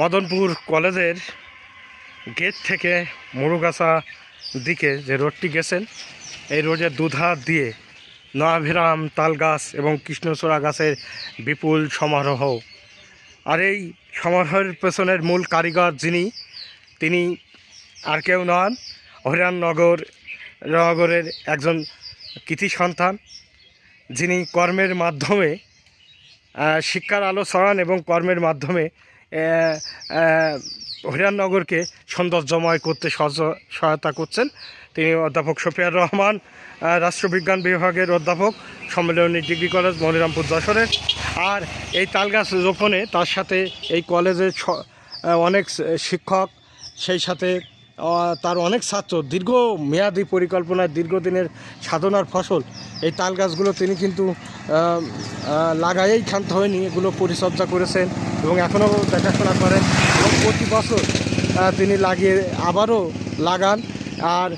মদনপুর কলেজের গেট থেকে মুরুগাছা দিকে যে রোডটি গেছেন, এই রোডের দুধার দিয়ে নয়াভিরাম তাল গাছ এবং কৃষ্ণচূড়া গাছের বিপুল সমারোহ। আর এই সমারোহের পেছনের মূল কারিগর যিনি, তিনি আর কেউ নন হরিয়াননগর নগরের একজন কৃতি সন্তান। যিনি কর্মের মাধ্যমে শিক্ষার আলো ছড়ান এবং কর্মের মাধ্যমে আহ, সৌন্দর্যময় করতে সহায়তা করছেন। তিনি অধ্যাপক শফিয়ার রহমান রাষ্ট্রবিজ্ঞান বিভাগের অধ্যাপক সম্মেলনী ডিগ্রি কলেজ মনিরামপুর যশোরের আর এই তালগাছ রোপণে তার সাথে এই কলেজের অনেক শিক্ষক সেই সাথে তার অনেক ছাত্র, দীর্ঘ মেয়াদি পরিকল্পনায় দীর্ঘদিনের সাধনার ফসল, এই তাল গাছগুলো তিনি কিন্তু লাগাইয়েই ক্ষান্ত হয়নি, এগুলো পরিচর্যা করেছেন এবং এখনও দেখাশোনা করেন এবং প্রতি বছর তিনি লাগিয়ে আবারও লাগান আর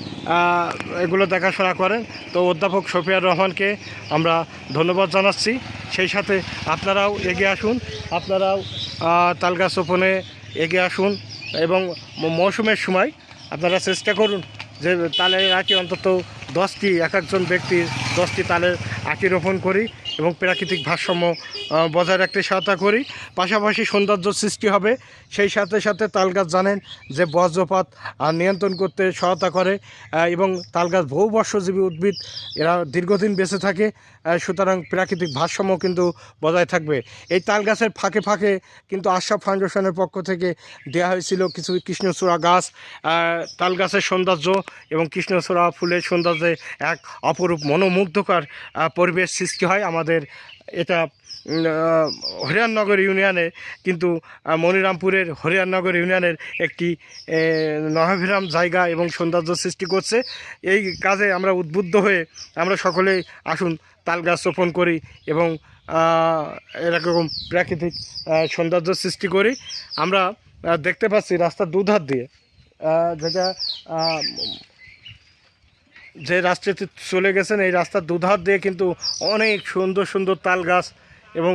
এগুলো দেখাশোনা করেন। তো অধ্যাপক শফিয়ার রহমানকে আমরা ধন্যবাদ জানাচ্ছি। সেই সাথে আপনারাও এগিয়ে আসুন, আপনারাও তালগাছ রোপণে এগিয়ে আসুন এবং মৌসুমের সময় আপনারা চেষ্টা করুন যে তালের আঁকি অন্তত দশটি, এক একজন ব্যক্তির দশটি তালের আঁকি রোপণ করি। এবং প্রাকৃতিক ভারসাম্য বজায় রাখতে সহায়তা করি। পাশাপাশি সৌন্দর্য সৃষ্টি হবে। সেই সাথে সাথে তালগাছ জানেন যে বজ্রপাত নিয়ন্ত্রণ করতে সহায়তা করে এবং তালগাছ বহু বর্ষজীবী উদ্ভিদ, এরা দীর্ঘদিন বেঁচে থাকে সুতরাং প্রাকৃতিক ভারসাম্য কিন্তু বজায় থাকবে। এই তাল গাছের ফাঁকে ফাঁকে কিন্তু আশরাফ ফাউন্ডেশনের পক্ষ থেকে দেওয়া হয়েছিল কিছু কৃষ্ণচূড়া গাছ তাল গাছের সৌন্দর্য এবং কৃষ্ণচূড়া ফুলের সৌন্দর্যে এক অপরূপ মনোমুগ্ধকর পরিবেশ সৃষ্টি হয় আমাদের এটা উম, হরিয়াননগর ইউনিয়নে কিন্তু মনিরামপুরের হরিয়াননগর ইউনিয়নের একটি নহাভিরাম জায়গা এবং সৌন্দর্য সৃষ্টি করছে। এই কাজে আমরা উদ্বুদ্ধ হয়ে আমরা সকলেই আসুন তাল গাছ রোপণ করি এবং এরকম প্রাকৃতিক সৌন্দর্য সৃষ্টি করি। আমরা দেখতে পাচ্ছি রাস্তার দুধার দিয়ে যেটা যে রাস্তাতে চলে গেছেন, এই রাস্তার দুধার দিয়ে কিন্তু অনেক সুন্দর সুন্দর তাল গাছ এবং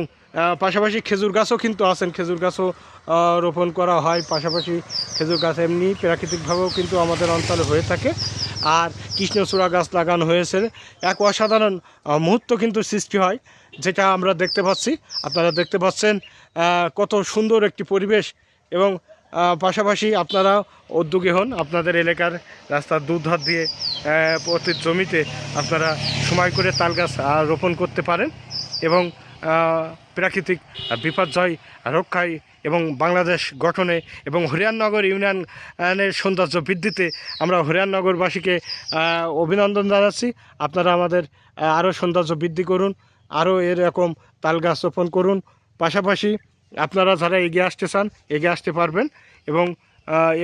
পাশাপাশি খেজুর গাছও কিন্তু আছেন। খেজুর গাছও রোপণ করা হয়। পাশাপাশি খেজুর গাছ এমনি প্রাকৃতিকভাবেও কিন্তু আমাদের অঞ্চলে হয়ে থাকে। আর কৃষ্ণচূড়া গাছ লাগানো হয়েছে। এক অসাধারণ মুহূর্ত কিন্তু সৃষ্টি হয়, যেটা আমরা দেখতে পাচ্ছি। আপনারা দেখতে পাচ্ছেন কত সুন্দর একটি পরিবেশ এবং পাশাপাশি আপনারা উদ্যোগী হন। আপনাদের এলাকার রাস্তার দুধার দিয়ে প্রতি জমিতে আপনারা সময় করে তাল গাছ রোপণ করতে পারেন এবং প্রাকৃতিক বিপর্যয় রক্ষায় এবং বাংলাদেশ গঠনে এবং হরিয়াননগর ইউনিয়নের সৌন্দর্য বৃদ্ধিতে আমরা হরিয়াননগরবাসীকে আহ, অভিনন্দন জানাচ্ছি। আপনারা আমাদের আরও সৌন্দর্য বৃদ্ধি করুন আরও এরকম তাল গাছ রোপণ করুন। পাশাপাশি আপনারা যারা এগিয়ে আসতে চান, এগিয়ে আসতে পারবেন এবং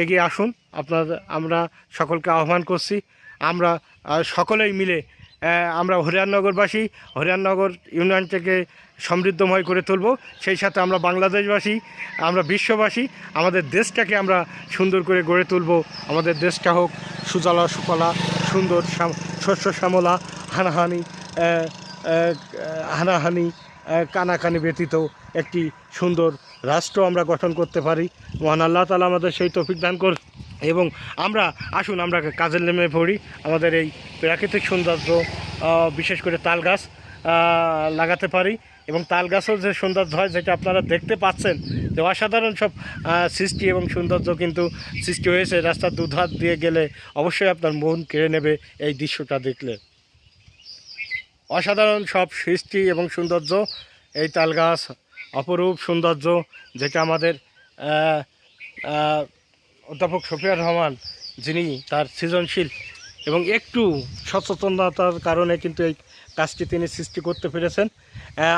এগিয়ে আসুন। আপনার, আমরা সকলকে আহ্বান করছি। আমরা সকলেই মিলে আমরা হরিয়াননগরবাসী, হরিয়াননগর ইউনিয়ন থেকে সমৃদ্ধময় করে তুলব। সেই সাথে আমরা বাংলাদেশবাসী, আমরা বিশ্ববাসী, আমাদের দেশটাকে আমরা সুন্দর করে গড়ে তুলব। আমাদের দেশটা হোক সুজলা, সুফলা, সুন্দর শস্য, শ্যামলা, হানাহানি হানাহানি কানাকানি ব্যতীত একটি সুন্দর রাষ্ট্র আমরা গঠন করতে পারি। মহান আল্লাহ তালা আমাদের সেই তৌফিক দান কর এবং আমরা, আসুন, আমরা কাজের নেমে পড়ি। আমাদের এই প্রাকৃতিক সৌন্দর্য বিশেষ করে তাল গাছ লাগাতে পারি। এবং তাল গাছও যে সৌন্দর্য হয়, যেটা আপনারা দেখতে পাচ্ছেন, যে অসাধারণ সব সৃষ্টি এবং সৌন্দর্য কিন্তু সৃষ্টি হয়েছে। রাস্তার দুধার দিয়ে গেলে অবশ্যই আপনার মন কেড়ে নেবে এই দৃশ্যটা দেখলে। অসাধারণ সব সৃষ্টি এবং সৌন্দর্য এই তাল গাছ অপরূপ সৌন্দর্য যেটা আমাদের অধ্যাপক শফিয়ার রহমান যিনি তার সৃজনশীল এবং একটু সচেতনতার কারণে কিন্তু এই কাজটি তিনি সৃষ্টি করতে পেরেছেন।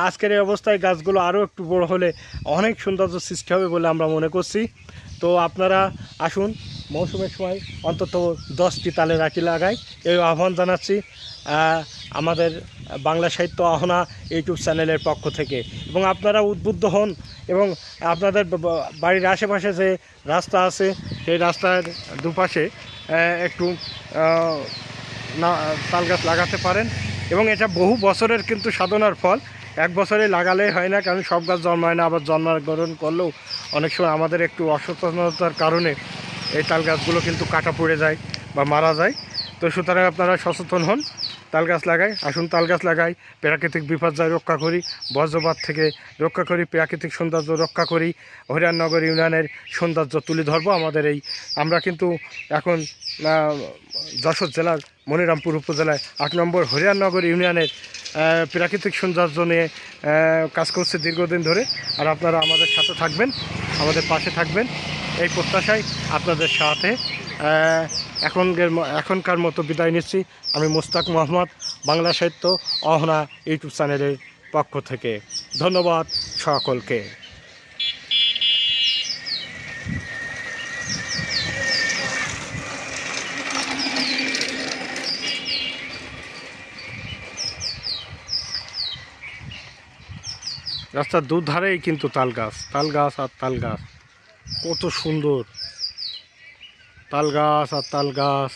আজকের এই অবস্থায় গাছগুলো আরও একটু বড় হলে অনেক সৌন্দর্য সৃষ্টি হবে বলে আমরা মনে করছি। তো আপনারা আসুন, মৌসুমের সময় অন্তত দশটি তালে রাখি লাগাই। এই আহ্বান জানাচ্ছি। আমাদের বাংলা সাহিত্য আহনা ইউটিউব চ্যানেলের পক্ষ থেকে। এবং আপনারা উদ্বুদ্ধ হন এবং আপনাদের বাড়ির আশেপাশে যে রাস্তা আছে, সেই রাস্তার দুপাশে একটু না, তাল গাছ লাগাতে পারেন। এবং এটা বহু বছরের কিন্তু সাধনার ফল। এক বছরে লাগালেই হয় না, কারণ সব গাছ জন্মায় না, আবার জন্মগ্রহণ করলেও অনেক সময় আমাদের একটু অসচেতনতার কারণে এই তাল গাছগুলো কিন্তু কাটা পড়ে যায় বা মারা যায়। তো সুতরাং আপনারা সচেতন হন। তাল গাছ লাগাই, আসুন তাল গাছ লাগাই, প্রাকৃতিক বিপর্যয় রক্ষা করি, বজ্রপাত থেকে রক্ষা করি, প্রাকৃতিক সৌন্দর্য রক্ষা করি হরিয়ানগর ইউনিয়নের সৌন্দর্য তুলে ধরবো আমাদের এই, আমরা কিন্তু এখন যশোর জেলার মনিরামপুর উপজেলায় আট নম্বর হরিয়ানগর ইউনিয়নের প্রাকৃতিক সৌন্দর্য নিয়ে কাজ করছে দীর্ঘদিন ধরে, আর আপনারা আমাদের সাথে থাকবেন, আমাদের পাশে থাকবেন, এই প্রত্যাশায় আপনাদের সাথে ম- এখনকার মতো বিদায় নিচ্ছি। আমি মুস্তাক মোহাম্মদ, বাংলা সাহিত্য অহনা ইউটিউব চ্যানেলের পক্ষ থেকে। ধন্যবাদ সকলকে। রাস্তার দুধারেই কিন্তু তাল গাছ তাল গাছ আর তাল গাছ। কত সুন্দর। তাল গাছ আর তাল গাছ